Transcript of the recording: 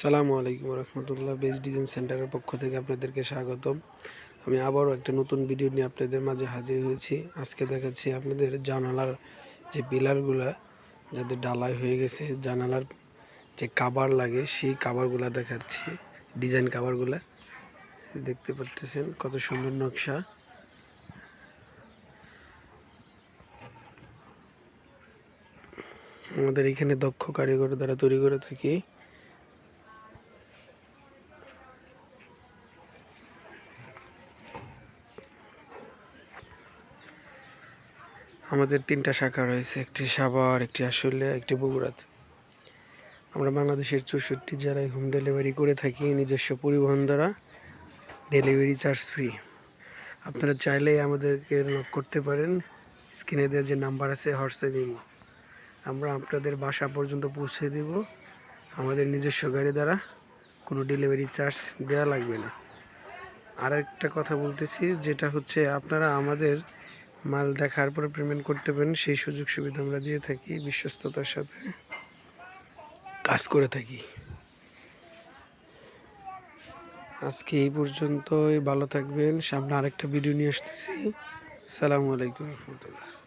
সালামু আলাইকুম রহমতুল্লাহ base design সেন্টারের পক্ষ থেকে আপনাদেরকে স্বাগতম। আমি আবারও একটা নতুন ভিডিও নিয়ে আপনাদের মাঝে হাজির হয়েছি। আজকে দেখাচ্ছি আপনাদের জানালার যে পিলারগুলা, যাদের ডালাই হয়ে গেছে, জানালার যে কাবার লাগে, সেই কাবারগুলা দেখাচ্ছি ডিজাইন কাবারগুলা দেখতে পারতেছেন কত সুন্দর নকশা। আমাদের এখানে দক্ষ কারিগর দ্বারা তৈরি করে থাকি। আমাদের তিনটা শাখা রয়েছে, একটি সাভার, একটি আশুলিয়া, একটি বগুড়াতে। আমরা বাংলাদেশের চৌষট্টি জেলায় হোম ডেলিভারি করে থাকি, নিজস্ব পরিবহন দ্বারা ডেলিভারি চার্জ ফ্রি আপনারা চাইলেই আমাদেরকে নক করতে পারেন স্ক্রিনে দেওয়া যে নাম্বার আছে হোয়াটসঅ্যাপ ইমো আমরা আপনাদের বাসা পর্যন্ত পৌঁছে দেব, আমাদের নিজস্ব গাড়ি দ্বারা কোনো ডেলিভারি চার্জ দেওয়া লাগবে না। আর একটা কথা বলতেছি, যেটা হচ্ছে আপনারা আমাদের মাল দেখার পরে পেমেন্ট করতে পারেন, সেই সুযোগ সুবিধা আমরা দিয়ে থাকি, বিশ্বস্ততার সাথে কাজ করে থাকি। আজকে এই পর্যন্তই, ভালো থাকবেন। সামনে আরেকটা ভিডিও নিয়ে আসতেছি। সালামু আলাইকুম রহমতুল্লাহ।